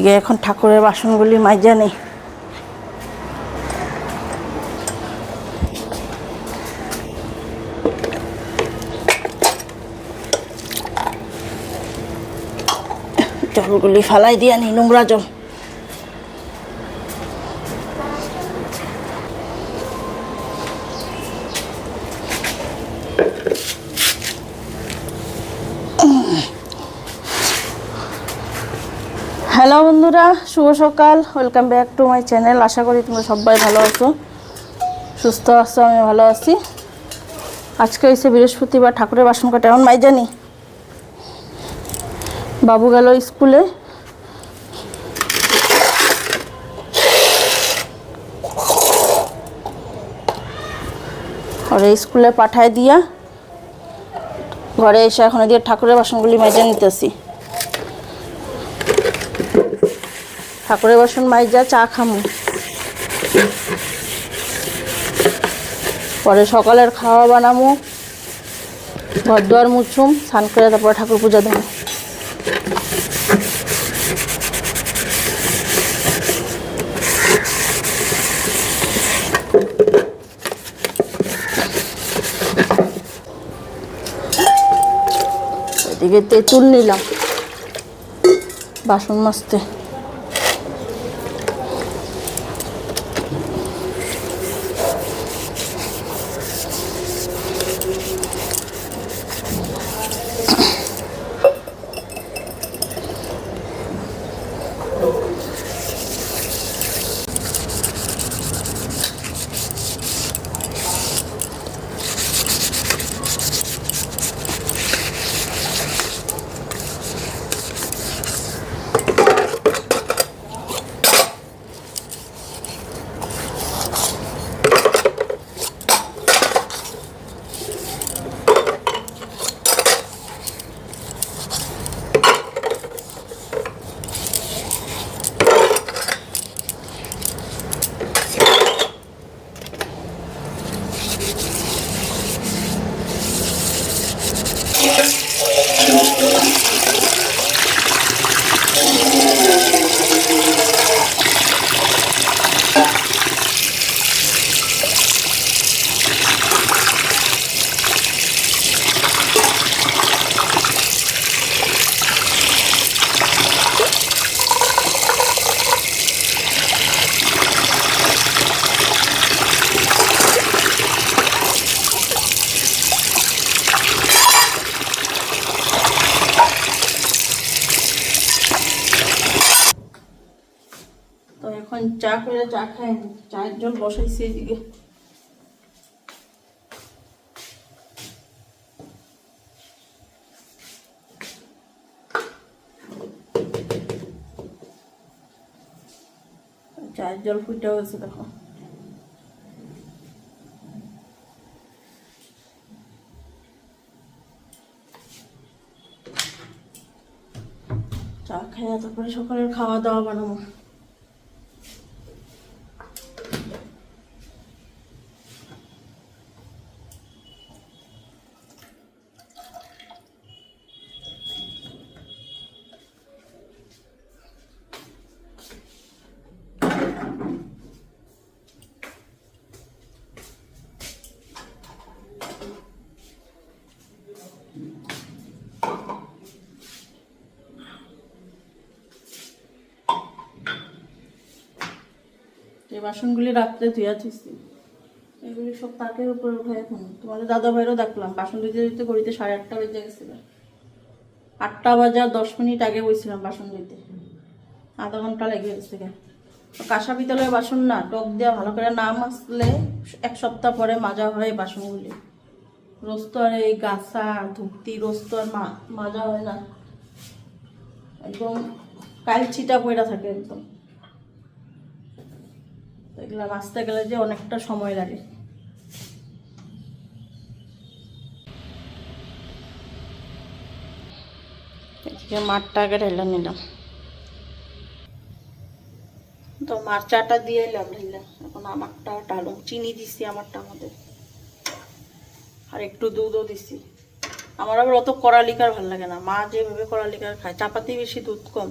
এদিকে এখন ঠাকুরের বাসনগুলি মাইজা নেই। জলগুলি ফালাই দিয়া নি নোংরা জল। হ্যালো বন্ধুরা, শুভ সকাল। Welcome back to my channel আশা করি তোমরা সবাই ভালো আছো, সুস্থ আছো, আমি ভালো আছি। আজকে হয়েছে বৃহস্পতিবার, ঠাকুরের বাসন কাটা। এমন মাই জানি বাবু গেল স্কুলে। ওরে স্কুলে পাঠায় দিয়া। ঘরে এসে এখন দিয়ে ঠাকুরের বাসনগুলি মেজে নিতেছি। ঠাকুরের বাসন মাইজা চা খামু। পরে সকালের খাওয়া বানামু ঘর দুয়ার মুছুম, স্নান করে তারপরে ঠাকুর পূজা দেবো। এদিকে তেঁতুল নিলাম। বাসন মাজতে। জল বসাইছি এদিকে। চায়ের জল ফুটেও হয়েছে দেখো। চা খাইয়া তারপরে সকালের খাওয়া দাওয়া বানাবো। বাসনগুলি রাত্রে ধুয়া থুইছি। এগুলি সব তাকের উপরে উঠে এখন। তোমাদের দাদা ভাইরও দেখলাম, বাসন ধুইতে ধুইতে করিতে সাড়ে আটটা বেজে গেছিল। আটটা বাজার দশ মিনিট আগে বইছিলাম বাসন ধুইতে। আধা ঘণ্টা লেগে গেছে। কাঁসা পিতলের বাসন না, টক দেওয়া ভালো করে না মাজলে এক সপ্তাহ পরে মাজা হয় বাসনগুলি। রোজ তো আর এই গাছা ধুপতি রোজ তো আর মাজা হয় না। একদম কাল ছিটা পয়রা থাকে একদম। এগুলো মাছতে গেলে যে অনেকটা সময় লাগে। মাঠটা আগে ঢেলে নিলাম। তো মার চাটা দিয়ে এলাম ঢেলে। এখন আমারটা ডালুম চিনি দিছি আমারটা আমাদের। আর একটু দুধও দিছি। আমার আবার অত কড়া ভালো লাগে না। মা যেভাবে কড়া লিকার খায়, চাপাতি বেশি, দুধ কম।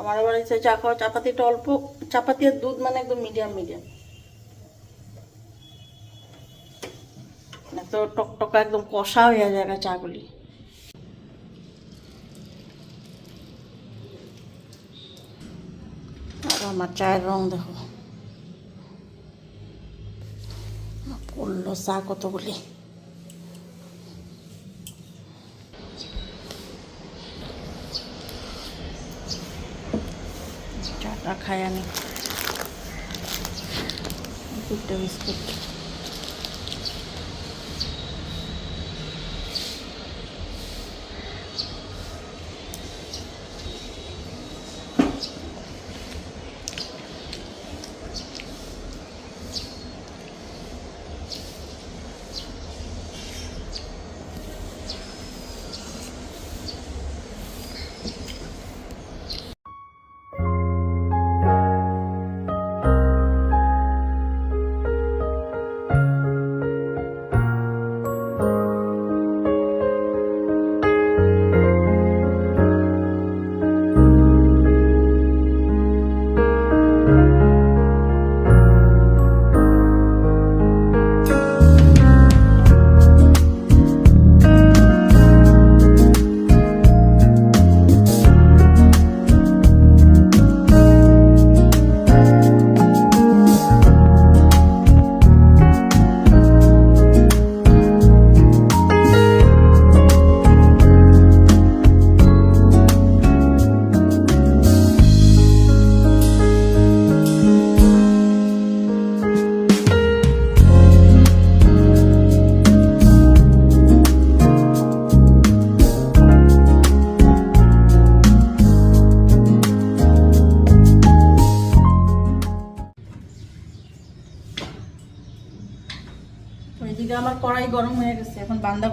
আমার আবার হচ্ছে চা খাওয়া চাপাতিটা অল্প চাপাতি আর দুধ মানে একদম মিডিয়াম মিডিয়াম তো টকটকা একদম কষা হয়ে যায় চাগুলি। আর আমার চায়ের রং দেখো। পড়ল চা কতগুলি। খাই আমি। দুটো বিস্কুট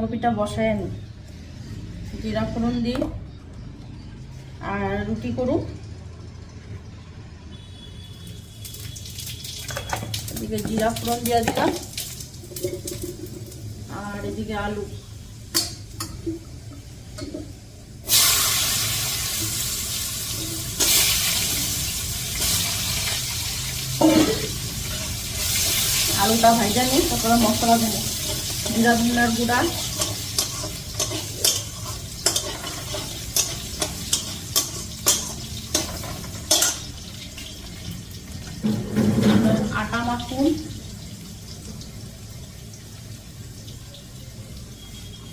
বাঁধাকপিটা বসায় আনি জিরা ফোড়ন দিই। আর রুটি করুন এদিকে জিরা ফোড়ন দিয়ে দিলাম। আর এদিকে আলু। আলুটা ভাজা নিই তারপরে মশলা দেবো। জিরা ধনিয়ার গুঁড়া। আটা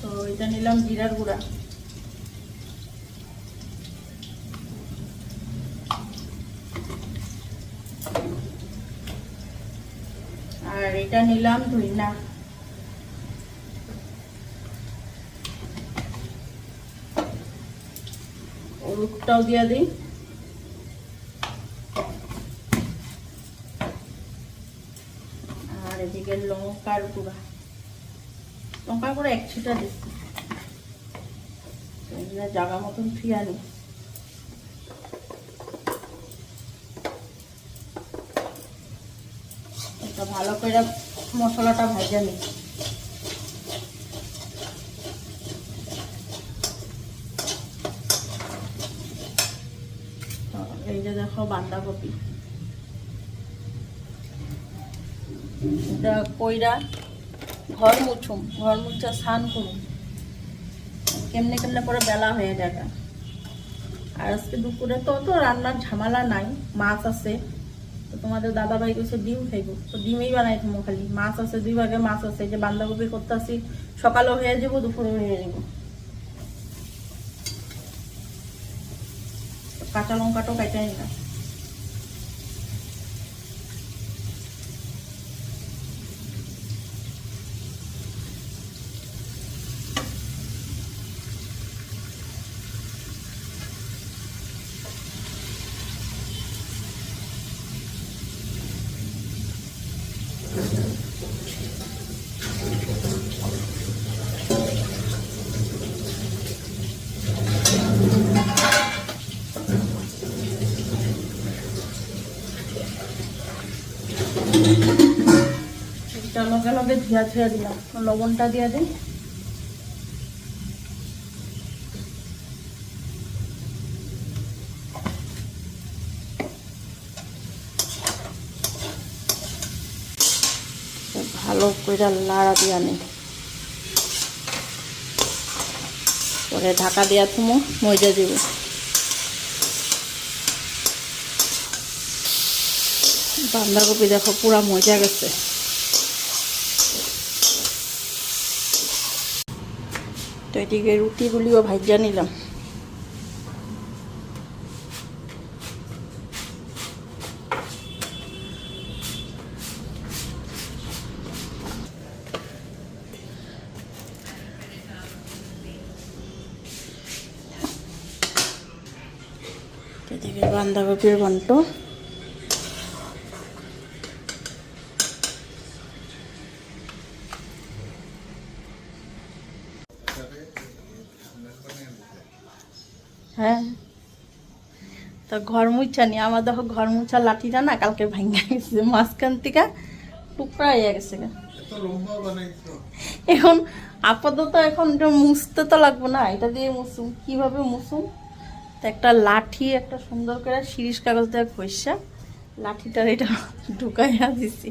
তো এটা নিলাম জিরার গুঁড়া। আর এটা নিলাম ধইনা। হলুদটাও দিয়ে দিই আর এদিকে লঙ্কার গুঁড়া। লঙ্কার গুঁড়া এক ছিটা দিচ্ছি। জাগা মতন ফিয়া নিই ভালো করে মশলাটা ভেজে নিই এই যে দেখো বাঁধাকপি এটা কইরা ঘর মুছুম, ঘর মুছা স্নান করুম। কেমনে কেমনে করে বেলা হয়ে যাবে আর আজকে দুপুরে তো তো রান্নার ঝামেলা নাই, মাছ আছে। তো তোমাদের দাদা ভাই কইছে ডিম খাইব। তো ডিমই বানাই থামো খালি। মাছ আছে, দুই ভাগে মাছ আছে। যে বান্ধাকপি করতেছি, সকালেও হয়ে যাব দুপুরে হয়ে যাব কাঁচা লঙ্কাটাও কাটা নিলাম মধ্যে ঝিয়া ঝিয়া দিলাম। লবণটা দিয়ে দিই। ভালো করে লাড়া দিয়ে আনি পরে ঢাকা দিয়া থুমো মজা দিব। বান্ধাকপি দেখো, পুরা মজা গেছে। তো এদিকে রুটিগুলিও ভাজা নিলাম। এদিকে বাঁধাকপির ঘন্ট। হ্যাঁ। তো ঘর মুছা নি। আমার দেখো ঘর মুছা লাঠিটা না কালকে ভাঙ্গা গেছে। মাঝখান থেকে টুকরা হয়ে গেছে এখন আপাতত এখন মুছতে তো লাগবে না। এটা দিয়ে মুসুম কীভাবে মুসুম তো একটা লাঠি একটা সুন্দর করে শিরিষ কাগজ দিয়ে ঘষা লাঠিটার এটা ঢুকাইয়া দিছি।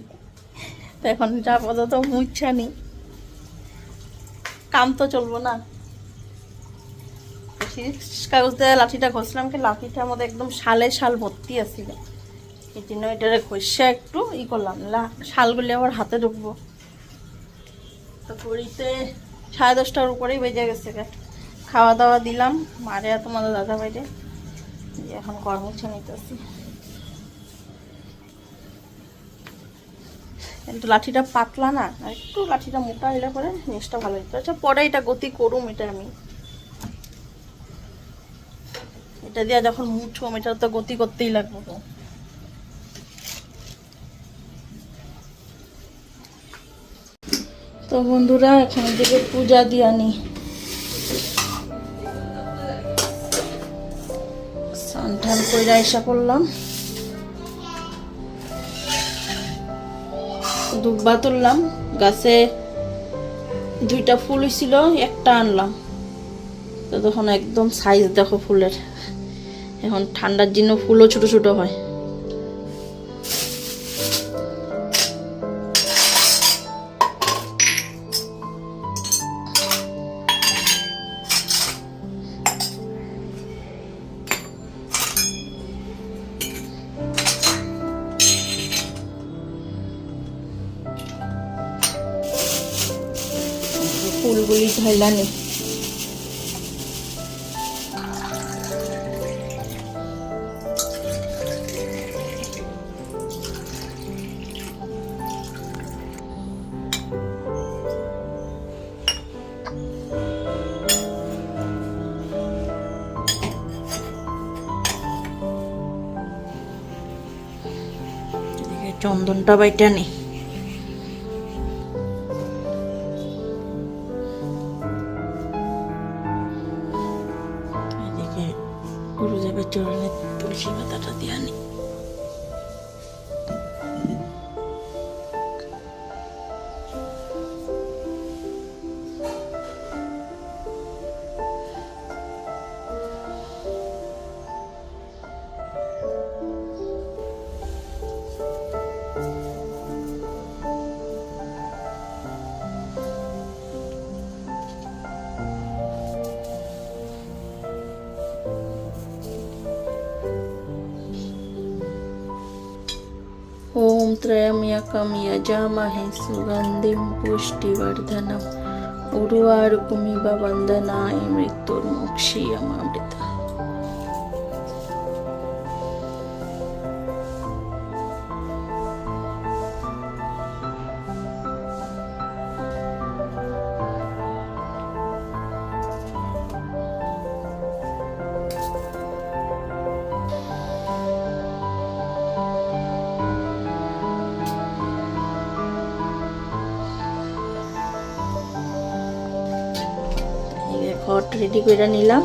তো এখন এটা আপাতত মুছা নি। কাম তো চলবো না। কাগজ দিয়ে লাঠিটা ঘষলাম, কি লাঠিটার মধ্যে একদম শালে শাল ভর্তি আছিল। এই জন্য এটারে ঘষা একটু ই করলাম শালগুলি আবার হাতে ঢুকবো। তো ঘড়িতে সাড়ে দশটার উপরেই বেজে গেছে খাওয়া দাওয়া দিলাম, মারে তোমাদের দাদা বাইরে। এখন কর্মছে নিতেছি। কিন্তু লাঠিটা পাতলা না একটু লাঠিটা মোটা হলে পরে জিনিসটা ভালো হতো আচ্ছা পরে এটা গতি করুম এটা আমি। এটা দিয়ে যখন মুছুম এটা তো গতি করতেই লাগবে তো। তো বন্ধুরা, এখান থেকে পূজা দিয়ে আনি। স্নান টান করে এসা করলাম দুব্বা তুললাম। গাছে দুইটা ফুল হয়েছিল একটা আনলাম। তো তখন একদম সাইজ দেখো ফুলের। এখন ঠান্ডার জন্য ফুলও ছোট ছোট হয়। ফুলগুলি এদিকে চন্দনটা বাইটা নেই त्र्यम्यकं यजामहे सुगन्धिं पुष्टिवर्धनम्। उर्वारुकुमिव वन्दनाय मृत्युर्मुक्षीयमामृता রেডি করে নিলাম।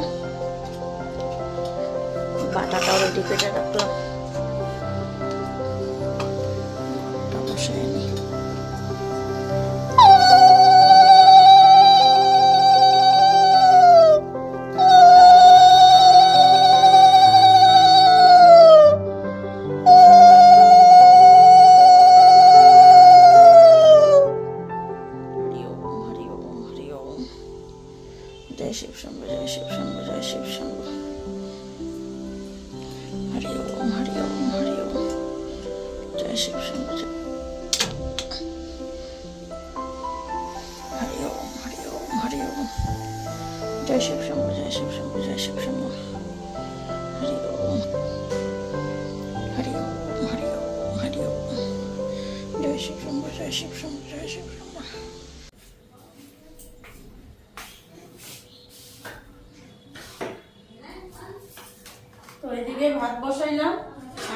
তো এদিকে ভাত বসাইলাম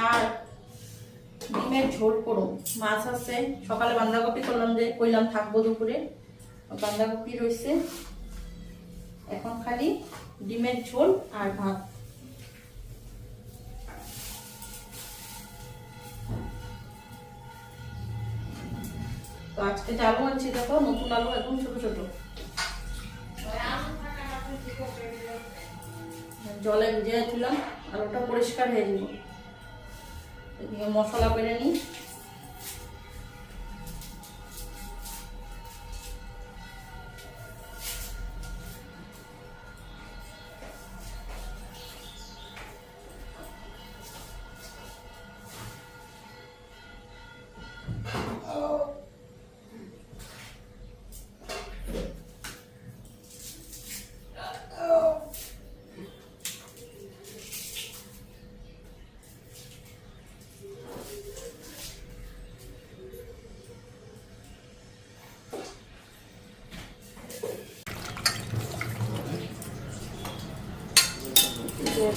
আর ডিমের ঝোল করো মাছ আছে। সকালে বাঁধাকপি করলাম যে, কইলাম থাকব দুপুরে। বাঁধাকপি রয়েছে এখন খালি ডিমের ঝোল আর ভাত। তো আজকে আলু আনছি দেখো নতুন আলু একদম ছোট ছোট। জলে ভিজে দিলাম আর ওটা পরিষ্কার হয়ে যাব মশলা করে নিই।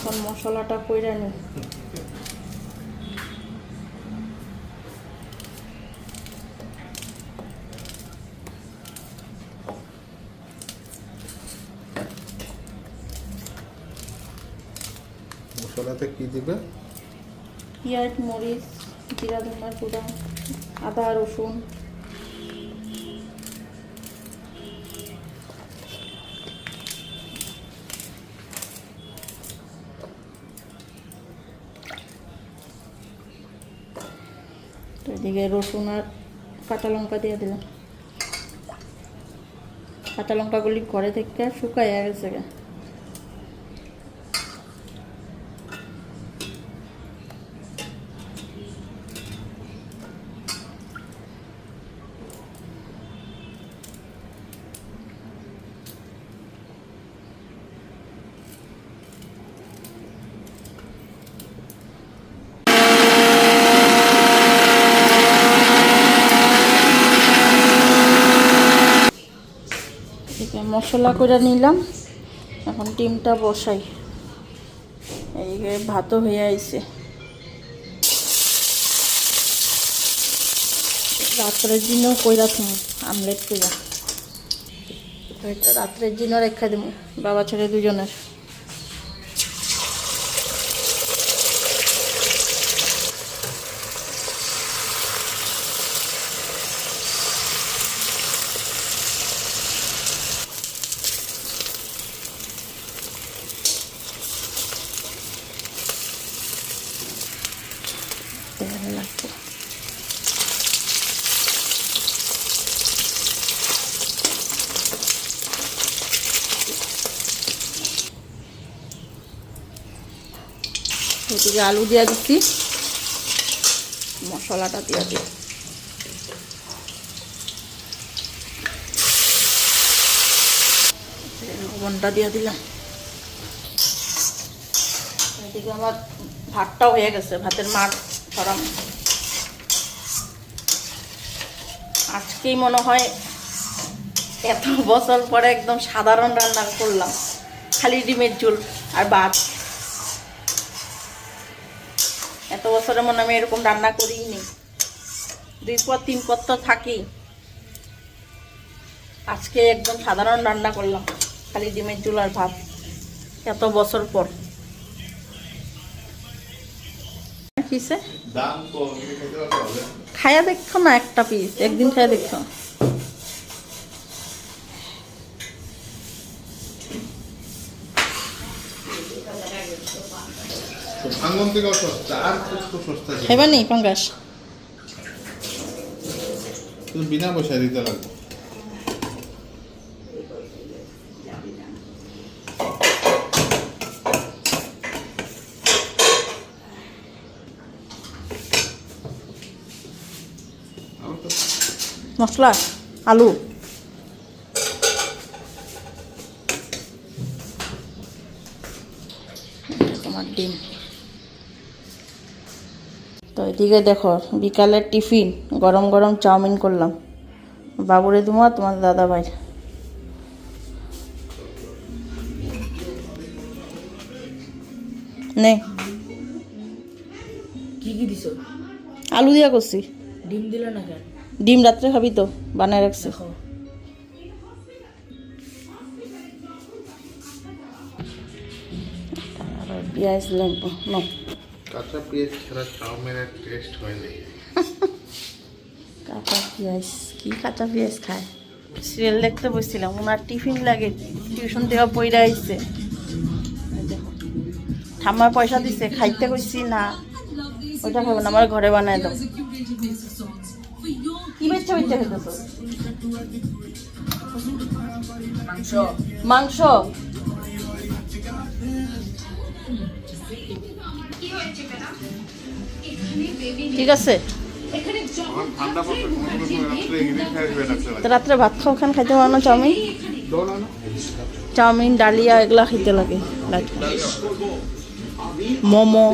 এখন মশলাটা কইরা নিই মশলাতে কি দিবে? পেঁয়াজ মরিচ জিরা ধনার গুঁড়া আদা রসুন। তো রসুন আর কাঁচা লঙ্কা দিয়ে দিলাম। কাঁচা লঙ্কাগুলি ঘরে থেকে শুকাইয়া গেছে গা এদিকে মশলা করে নিলাম। এখন ডিমটা বসাই। এই ভাতও হয়ে আইছে। রাত্রের জন্য কইরা থুম, আমলেট কইরা। রাত্রের জন্য রেখা দেবো বাবা ছেলে দুজনের তেল লাগবে এদিকে আলু দিয়ে দিচ্ছি। মশলাটা দিয়ে দিই লবণটা দিয়ে দিলাম। এদিকে আমার ভাতটাও হয়ে গেছে, ভাতের মাঠ সরাম আজকেই মনে হয় এত বছর পরে একদম সাধারণ রান্না করলাম, খালি ডিমের ঝোল আর ভাত। এত বছরে মনে আমি এরকম রান্না করিই নি। দুই পর তিন পর তো থাকি আজকে একদম সাধারণ রান্না করলাম খালি ডিমের ঝোল আর ভাত এত বছর পর। খায়া দেখছ না একটা পিস একদিন খায়া দেখছ? তো ভাঙ্গন থেকেও সস্তা আর খুব সস্তা খাইবা নি পঙ্কাশ শুধু বিনা পয়সায় দিতে লাগবে মশলা আলু ডিম তো এদিকে দেখো বিকালের টিফিন গরম গরম চাউমিন করলাম। বাবুরে দুমা তোমার দাদা ভাই নে। কি কি দিছো? আলু দিয়া করছি। ডিম দিলে না কেন? ডিম রাত্রে খাবি তো বানায় রাখছি। পেঁয়াজ লাগবো ন কাঁচা পেঁয়াজ ছাড়া টেস্ট হয় নাই। কাঁচা পেঁয়াজ, কি কাঁচা পেঁয়াজ খায়? সিরিয়াল দেখতে বসছিলাম, ওনার টিফিন লাগে, টিউশন থেকে পইরা আইছে। এই দেখো। ঠাম্মা পয়সা দিছে, খাইতে কইছি, না, ওইটা খাব না, আমার ঘরে বানায় দাও। কি বেচতে খেতেছো মাংস। মাংস? ঠিক আছে? রাত্রে ভাত খাও খান খাইতে পারো না চাউমিন? চাউমিন ডালিয়া এগুলা খাইতে লাগে। মোমো।